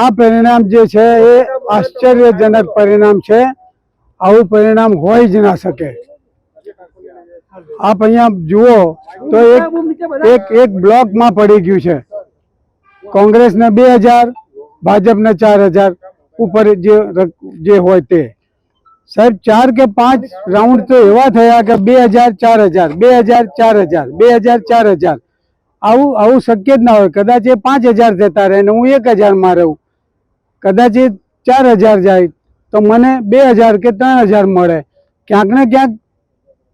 આ પરિણામ જે છે એ આશ્ચર્યજનક પરિણામ છે. આવું પરિણામ હોય જ ના શકે. આપ અહીંયા જુઓ તો એક એક બ્લોકમાં પડી ગયું છે. કોંગ્રેસને બે હજાર, ભાજપને ચાર હજાર ઉપર જે જે હોય તે. સાહેબ, ચાર કે પાંચ રાઉન્ડ તો એવા થયા કે બે હજાર, ચાર હજાર, બે હજાર, ચાર હજાર, બે હજાર, ચાર હજાર. આવું આવું શક્ય જ ના હોય. કદાચ એ પાંચ હજાર જતા રહે ને હું એક હજારમાં રહું કદાચ એ ચાર હજાર જાય, તો મને બે હજાર કે ત્રણ હજાર મળે. ક્યાંક ને ક્યાંક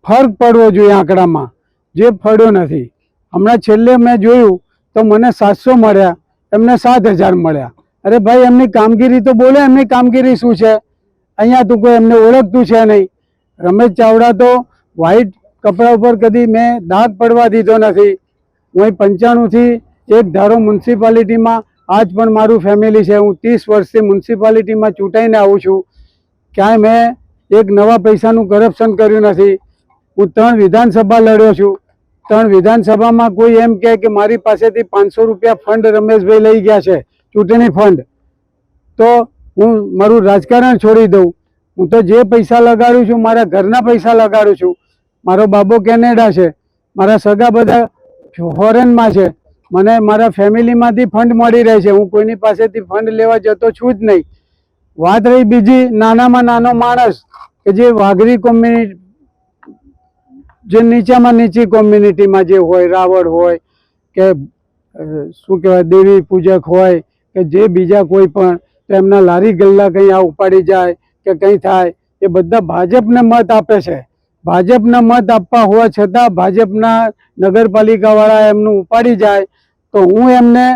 ફરક પડવો જોઈએ આંકડામાં, જે પડ્યો નથી. હમણાં છેલ્લે મેં જોયું, તો મને સાતસો મળ્યા, એમને સાત હજાર મળ્યા. અરે ભાઈ, એમની કામગીરી તો બોલે, એમની કામગીરી શું છે? અહીંયા તું કોઈ એમને ઓળખતું છે નહીં. રમેશ ચાવડા તો વ્હાઈટ કપડા ઉપર કદી મેં દાગ પડવા દીધો નથી. હું અહીં પંચાણુંથી એક ધારો મ્યુનિસિપાલિટીમાં આજ પણ મારું ફેમિલી છે. હું ત્રીસ વર્ષથી મ્યુનિસિપાલિટીમાં ચૂંટાઈને આવું છું. ક્યાંય મેં એક નવા પૈસાનું કરપ્શન કર્યું નથી. હું ત્રણ વિધાનસભા લડ્યો છું. ત્રણ વિધાનસભામાં કોઈ એમ કહે કે મારી પાસેથી પાંચસો રૂપિયા ફંડ રમેશભાઈ લઈ ગયા છે, ચૂંટણી ફંડ તો હું મારું રાજકારણ છોડી દઉં. હું તો જે પૈસા લગાડું છું, મારા ઘરના પૈસા લગાડું છું. મારો બાબો કેનેડા છે. મારા સગા બધા ફોરેનમાં છે. મને મારા ફેમિલીમાંથી ફંડ મળી રહે છે. હું કોઈની પાસેથી ફંડ લેવા જતો છું જ નહીં. વાત રહી બીજી નાનામાં નાનો માણસ કે જે વાઘરી કોમ્યુનિટી જે નીચામાં નીચી કોમ્યુનિટીમાં જે હોય, રાવળ હોય, કે શું કહેવાય, દેવી પૂજક હોય, કે જે બીજા કોઈ પણ એમના લારી ગલ્લા કંઈ આ ઉપાડી જાય કે કંઈ થાય, એ બધા ભાજપને મત આપે છે. ભાજપના મત આપવા હોવા છતાં ભાજપના નગરપાલિકાવાળા એમનું ઉપાડી જાય તો હું એમને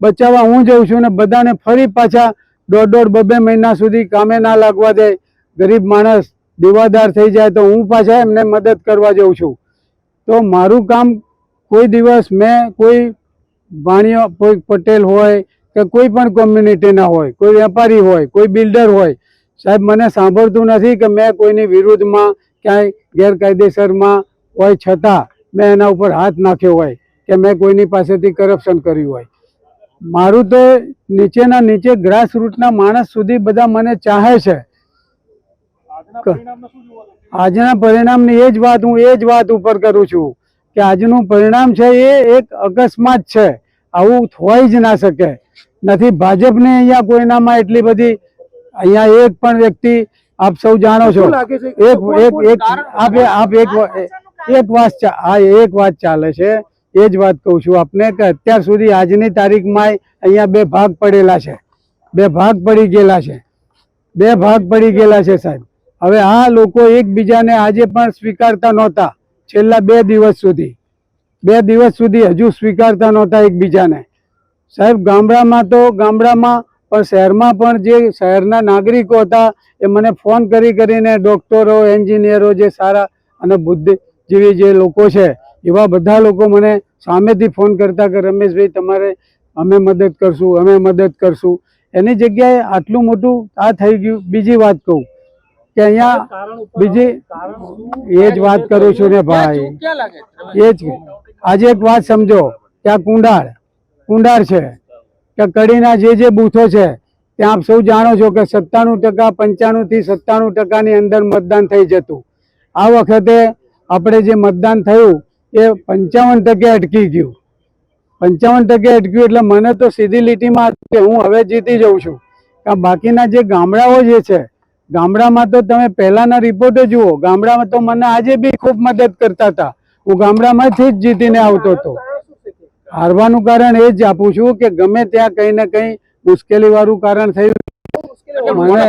બચાવવા હું જઉં છું ને બધાને ફરી પાછા દોઢ દોઢ બબે મહિના સુધી કામે ના લાગવા દે, ગરીબ માણસ દીવાદાર થઈ જાય તો હું પાછા એમને મદદ કરવા જઉં છું. તો મારું કામ કોઈ દિવસ મેં કોઈ વાણિયો, કોઈ પટેલ હોય કે કોઈ પણ કોમ્યુનિટીના હોય, કોઈ વેપારી હોય, કોઈ બિલ્ડર હોય, સાહેબ મને સાંભળતું નથી કે મેં કોઈની વિરુદ્ધમાં ક્યાંય ગેરકાયદેસરમાં હોય છતાં મેં એના ઉપર હાથ નાખ્યો હોય. કે મેં કોઈની પાસેથી કરપ્શન કર્યું હોય. મારું તો નીચેના નીચે ગ્રાસ રૂટના માણસ સુધી બધા મને ચાહે છે. આજના પરિણામની એ જ વાત હું એ જ વાત ઉપર કરું છું કે આજનું પરિણામ છે એ એક અકસ્માત છે. આવું હોય જ ના શકે. નથી ભાજપને અહીંયા કોઈનામાં એટલી બધી અહીંયા એક પણ વ્યક્તિ આપ સૌ જાણો છો. એક એક એક આપ આપ એક એક વાત હા એક વાત ચાલે છે એ જ વાત કહું છું આપને કે અત્યાર સુધી આજની તારીખમાં અહીંયા બે ભાગ પડેલા છે. બે ભાગ પડી ગયેલા છે. બે ભાગ પડી ગયેલા છે સાહેબ. હવે આ લોકો એકબીજાને આજે પણ સ્વીકારતા નહોતા છેલ્લા બે દિવસ સુધી. બે દિવસ સુધી હજુ સ્વીકારતા નહોતા એકબીજાને. સાહેબ, ગામડામાં તો ગામડામાં, પણ શહેરમાં પણ જે શહેરના નાગરિકો હતા એ મને ફોન કરી કરીને ડૉક્ટરો, એન્જિનિયરો જે સારા અને બુદ્ધિજીવી જે લોકો છે એવા બધા લોકો મને સામેથી ફોન કરતા કે રમેશભાઈ તમારે અમે મદદ કરશું અમે મદદ કરશું. એની જગ્યાએ આટલું મોટું આ થઈ ગયું. બીજી વાત કહું કે અહીંયા બીજી એ જ વાત કરું છું ને ભાઈ. એ જ આજે એક વાત સમજો કે આ કુંડાળ કુંડાળ છે કે કડીના જે જે બૂથો છે ત્યાં આપ સૌ જાણો છો કે સત્તાણું ટકા પંચાણું થી સત્તાણું ટકાની અંદર મતદાન થઈ જતું. આ વખતે આપણે જે મતદાન થયું એ પંચાવન ટકે અટકી ગયું. પંચાવન ટકે અટક્યું એટલે મને તો સીધી લીટીમાં કે હું હવે જીતી જઉં છું. કારણ બાકીના જે ગામડાઓ જે છે ગામડામાં તો તમે પહેલાના રિપોર્ટો જુઓ. ગામડામાં તો મને આજે બી ખૂબ મદદ કરતા હતા. હું ગામડામાંથી જ જીતીને આવતો હતો. હારવાનું કારણ એ જ આપું છું કે ગમે ત્યાં કંઈ ને કંઈ મુશ્કેલી વાળું કારણ થયું. મને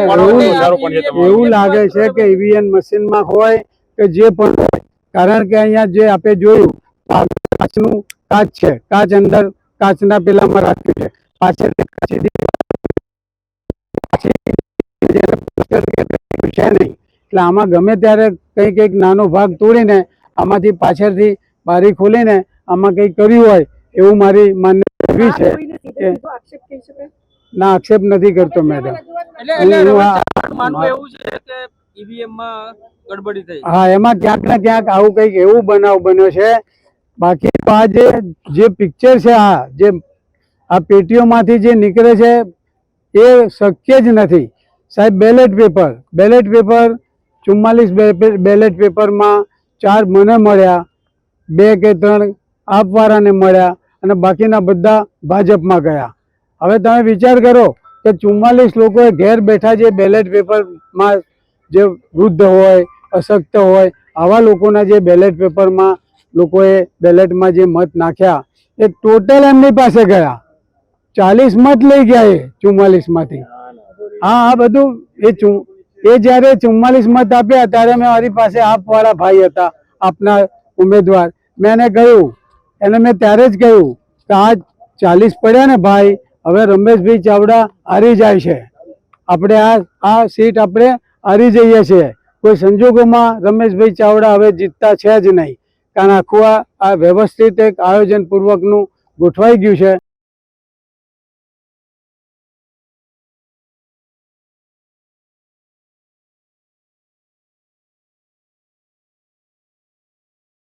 એવું લાગે છે કે ઈવીએમ મશીનમાં હોય કે જે પણ કારણ કે અહીંયા જે આપણે જોયું કાચનું કાચ છે કાચ અંદર કાચના પેલામાં રાખ્યું છે. પાછળ છે નહીં. એટલે આમાં ગમે ત્યારે કંઈક એક નાનો ભાગ તોડીને આમાંથી પાછળથી બારી ખોલીને આમાં કંઈક કર્યું હોય એવું મારી માન્ય છે ના આક્ષેપ નથી કરતો મેડમ હું એવું છે કે ઈવીએમ ગડબડી થઈ. હા, એમાં ક્યાંક ને ક્યાંક આવું કંઈક એવું બનાવ બન્યો છે. બાકી આ જે જે પિક્ચર છે આ, જે, આ પેટીઓમાંથી જે નીકળે છે, એ શક્ય જ નથી. સાહેબ બેલેટ પેપર બેલેટ પેપર ચુમ્માલીસ બેલેટ પેપરમાં ચાર મને મળ્યા, બે કે ત્રણ આપવાળાને મળ્યા અને બાકીના બધા ભાજપમાં ગયા. હવે તમે વિચાર કરો કે ચુમ્માલીસ લોકોએ ઘેર બેઠા જે બેલેટ પેપરમાં જે વૃદ્ધ હોય, અશક્ત હોય, આવા લોકોના જે બેલેટ પેપરમાં લોકોએ બેલેટમાં જે મત નાખ્યા, એ ટોટલ એમની પાસે ગયા. ચાલીસ મત લઈ ગયા એ ચુમ્માલીસમાંથી. હા, આ બધું એ ચું, એ જ્યારે ચુમ્માલીસ મત આપ્યા, ત્યારે મેં મારી પાસે આપવાળા ભાઈ હતા, આપના ઉમેદવાર. મેં એને કહ્યું, એને મેં ત્યારે જ કહ્યું કે આ ચાલીસ પડ્યા ને ભાઈ, હવે રમેશભાઈ ચાવડા હારી જાય છે. આપણે આ આ સીટ આપણે હારી જઈએ છીએ કોઈ સંજોગોમાં રમેશભાઈ ચાવડા હવે જીતતા છે જ નહીં. કારણ આખું આ વ્યવસ્થિત એક આયોજનપૂર્વકનું ગોઠવાઈ ગયું છે.